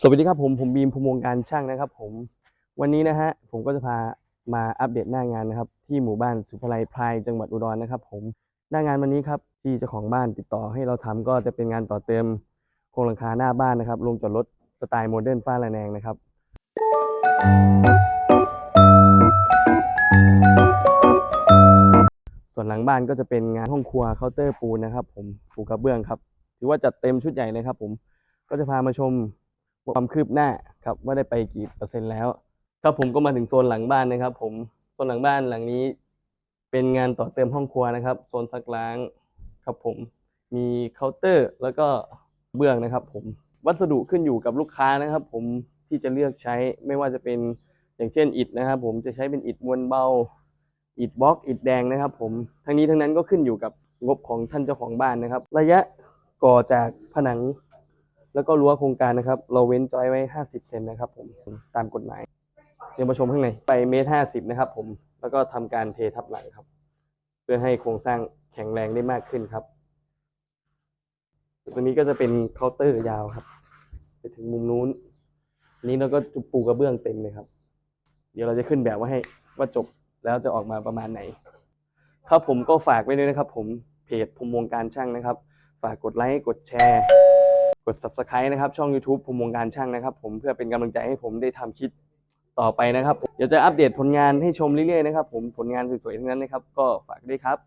สวัสดีครับผมผมบีมภูมิวงการช่างนะครับ ผมวันนี้นะฮะผมก็จะพามาอัปเดตหน้างานนะครับ ที่หมู่บ้านสุภไลพรายจังหวัดอุดรนะครับ ผมหน้างานวันนี้ครับที่เจ้าของบ้านติดต่อให้เราทำก็จะเป็นงานต่อเติมโครงหลังคาหน้าบ้านนะครับลงจอดรถสไตล์โมเดิร์นฟ้าระแนงนะครับส่วนหลังบ้านก็จะเป็นงานห้องครัวเคาน์เตอร์ปูนนะครับ ผมปูกระเบื้องครับถือว่าจัดเต็มชุดใหญ่เลยครับ ผมก็จะพามาชม ความคืบหน้าครับว่าได้ไปกี่เปอร์เซ็นต์แล้วครับผมก็มาถึงโซนหลังบ้านนะครับ ผมโซนหลังบ้านหลังนี้ เป็นงานต่อเติมห้องครัวนะครับโซนซักล้างครับผมมีเคาน์เตอร์ แล้วก็เบื้องนะครับ ผมวัสดุขึ้นอยู่กับลูกค้านะครับ ผมที่จะเลือกใช้ไม่ว่าจะเป็นอย่างเช่นอิฐนะครับ ผมจะใช้เป็นอิฐมวลเบาอิฐบล็อกอิฐแดงนะครับ ผมทั้งนี้ทั้งนั้นก็ขึ้นอยู่กับงบของท่านเจ้าของบ้านนะครับ ระยะก่อจากผนัง แล้วก็รั้วโครงการนะครับ เราเว้นจอยไว้ 50 เซนนะครับผมตามกฎหมายเดี๋ยวมาชมข้างในไปเมตรห้าสิบนะครับผมแล้วก็ทำการเททับหลังครับ เพื่อให้โครงสร้างแข็งแรงได้มากขึ้นครับตัวนี้ก็จะเป็นเคาน์เตอร์ยาวครับ ไปถึงมุมนู้น นี้เราก็ปูกระเบื้องเต็มเลยครับ เดี๋ยวเราจะขึ้นแบบว่าให้ว่าจบแล้วจะออกมาประมาณไหน ครับผมก็ฝากไว้ด้วยนะครับ ผมเพจภูมิวงการช่างนะครับ ฝากกดไลค์กดแชร์ กด subscribe นะครับ ช่อง YouTube ภูมิวงการช่างนะครับ ผมเพื่อเป็นกำลังใจให้ผมได้ทำคลิปต่อไปนะครับเดี๋ยวจะอัปเดตผลงานให้ชมเรื่อยๆนะครับ ผมผลงานสวยๆทั้งนั้นนะครับ ก็ฝากด้วยครับ